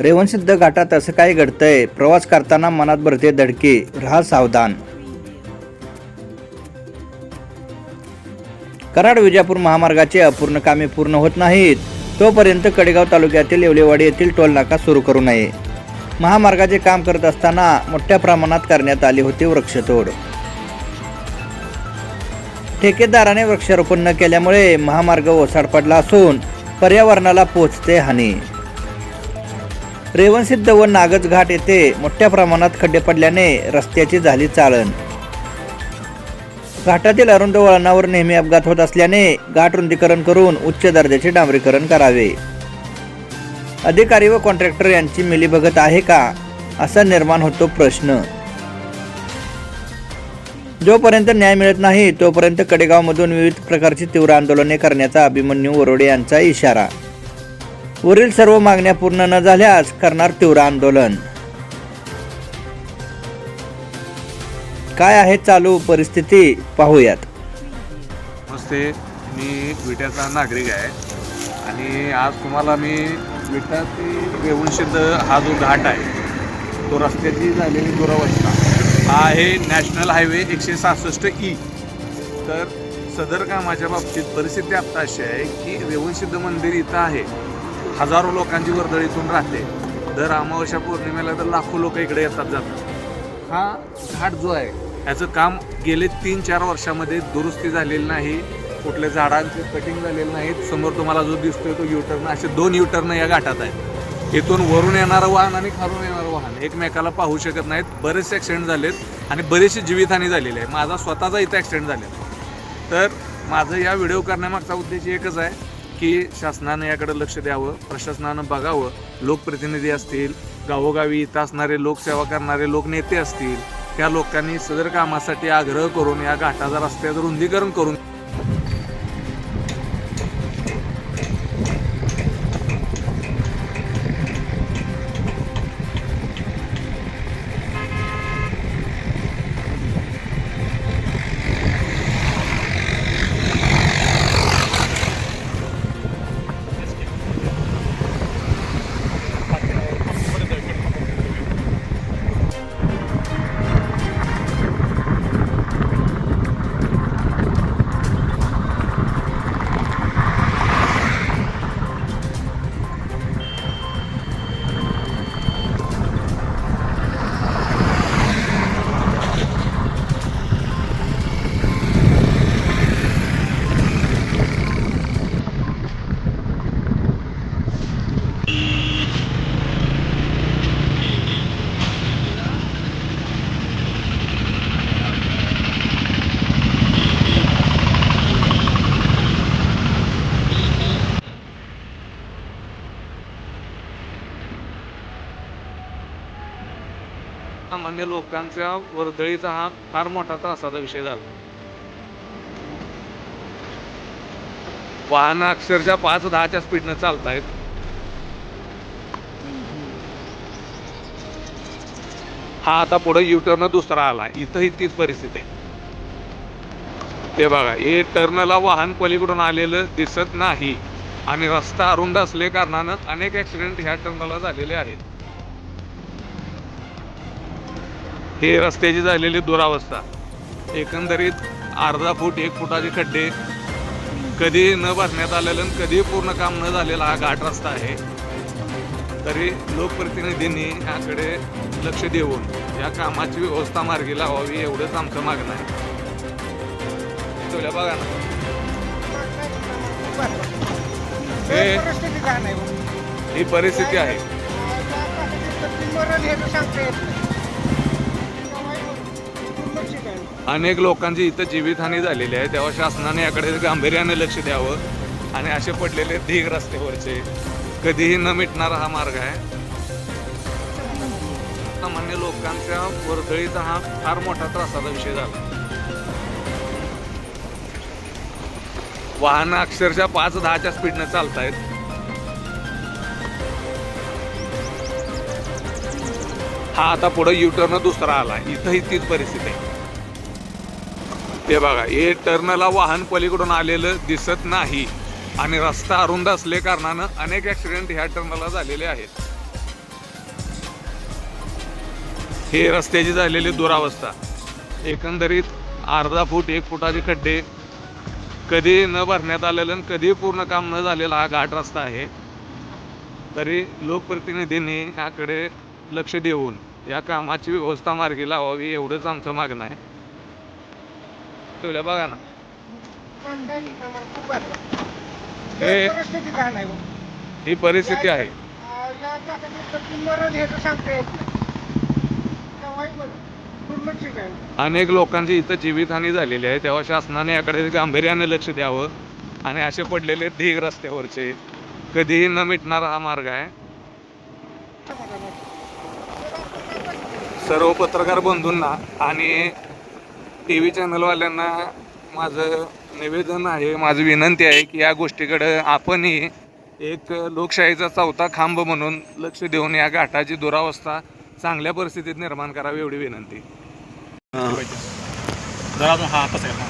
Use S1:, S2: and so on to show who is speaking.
S1: रेवणसिद्ध घाटात असं काय घडतंय? प्रवास करताना मनात भरते धडके. राहा सावधान. कराड विजापूर महामार्गाचे अपूर्ण कामे पूर्ण होत नाहीत. तोपर्यंत कडेगाव तालुक्यातील येवलेवाडी येथील टोल नाका सुरू करू नये. महामार्गाचे काम करत असताना मोठ्या प्रमाणात करण्यात आली होती वृक्षतोड. ठेकेदाराने वृक्षारोपण न केल्यामुळे महामार्ग ओसाड पडला असून पर्यावरणाला पोचते हानी. रेवणसिद्ध व नागज घाट येथे मोठ्या प्रमाणात खड्डे पडल्याने रस्त्याची झाली चाळण. घाटातील अरुंद वळणावर नेहमी अपघात होत असल्याने घाट रुंदीकरण करून उच्च दर्जाचे डांबरीकरण करावे. अधिकारी व कॉन्ट्रॅक्टर यांची मिलीभगत आहे का असा निर्माण होतो प्रश्न. जोपर्यंत न्याय मिळत नाही तोपर्यंत कडेगावमधून विविध प्रकारची तीव्र आंदोलने करण्याचा अभिमन्यू वरोडे यांचा इशारा. वरील सर्व मागण्या पूर्ण न झाल्यास करणार तीव्र आंदोलन. काय आहे चालू परिस्थिती पाहूयात.
S2: नमस्ते मी विट्याचा नागरिक आहे. आणि आज तुम्हाला मी विटा ते रेवणसिद्ध हा जो घाट आहे तो रस्त्याची झालेली दुरावस्था. हा आहे नॅशनल हायवे एकशे सहासष्ट ई. तर सदर कामाच्या बाबतीत परिस्थिती आत्ता अशी आहे की रेवणसिद्ध मंदिर इथं आहे. हजारो लोकांची वर्दळ इथून राहते. दर अमावस्या पौर्णिमेला तर लाखो लोक इकडे येतात जातात. हा घाट जो आहे याचं काम गेले तीन चार वर्षामध्ये दुरुस्ती झालेली नाही कुठल्या झाडांचे कटिंग झालेलं नाही समोर तुम्हाला जो दिसतोय तो युटर्न असे दोन युटर्न या घाटात आहेत. इथून वरून येणारं वाहन आणि खालून येणारं वाहन एकमेकाला पाहू शकत नाहीत. बरेचसे ॲक्सिडेंट झालेत आणि बरेचशी जीवितहानी झालेली आहे. माझा स्वतःचा इथं ॲक्सिडेंट झालेला तर माझं या व्हिडिओ करण्यामागचा उद्देश एकच आहे. की शासनानं याकडे लक्ष द्यावं प्रशासनानं बघावं. लोकप्रतिनिधी असतील गावोगावी इथं असणारे लोकसेवा करणारे लोकनेते असतील त्या लोकांनी सदर कामासाठी आग्रह करून या घाटाचा रस्त्याचं रुंदीकरण करून सामान्य लोकांच्या वर्दळीचा हा फार मोठा त्रासाचा विषय झाला. वाहनं अक्षरशः पाच दहाच्या स्पीडनं चालतायत. हा आता पुढे युटर्न दुसरा आला. इथंही तीच परिस्थिती आहे. ते बघा हे टर्नला वाहन पलीकडून आलेलं दिसत नाही. आणि रस्ता अरुंद असले कारणानं अनेक ऍक्सिडेंट ह्या टर्नला झालेले आहेत. हे रस्त्याची झालेली दुरावस्था एकंदरीत अर्धा फूट एक फुटाचे खड्डे कधी न भरण्यात आलेलं आणि कधी पूर्ण काम न झालेला हा घाट रस्ता आहे तरी लोकप्रतिनिधींनी ह्याकडे लक्ष देऊन या कामाची व्यवस्था मार्गी लावावी एवढंच आमचं मागणं आहे तुला बघा ना हे ही परिस्थिती आहे अनेक लोकांची इथं जीवितहानी झालेली आहे. तेव्हा शासनाने याकडे गांभीर्याने लक्ष द्यावं आणि असे पडलेले धीग रस्त्यावरचे कधीही न मिटणारा हा मार्ग आहे. सामान्य लोकांच्या वर्दळीचा हा फार मोठा त्रासाचा विषय झाला. वाहनं अक्षरशः पाच दहाच्या स्पीडनं चालतायत. हा आता पुढे युटर्न दुसरा आला इथंही तीच परिस्थिती आहे. ते बघा हे टर्नला वाहन पलीकडून आलेलं दिसत नाही. आणि रस्ता अरुंद असले कारणानं अनेक ॲक्सिडेंट ह्या टर्नला झालेले आहेत. हे रस्त्याची झालेली दुरावस्था. एकंदरीत अर्धा फूट एक फुटाचे खड्डे कधी न भरण्यात आलेलं आणि कधी पूर्ण काम न झालेला हा घाट रस्ता आहे. तरी लोकप्रतिनिधींनी याकडे लक्ष देऊन या कामाची व्यवस्था मार्गी लावावी एवढंच आमचं मागणं आहे. ठेवल्या बघा ना. हे ही परिस्थिती आहे. अनेक लोकांची इथं जीवितहानी झालेली आहे. तेव्हा शासनाने याकडे गांभीर्याने लक्ष द्यावं आणि असे पडलेले ढीग रस्त्यावरचे. कधीही न मिटणारा हा मार्ग आहे. सर्व पत्रकार बंधूंना आणि टी व्ही चॅनलवाल्यांना माझं निवेदन आहे माझी विनंती आहे की या गोष्टीकडं आपणही एक लोकशाहीचा चौथा खांब म्हणून लक्ष देऊन या घाटाची दुरावस्था चांगल्या परिस्थितीत निर्माण करावी एवढी विनंती.
S3: जरा हा तसं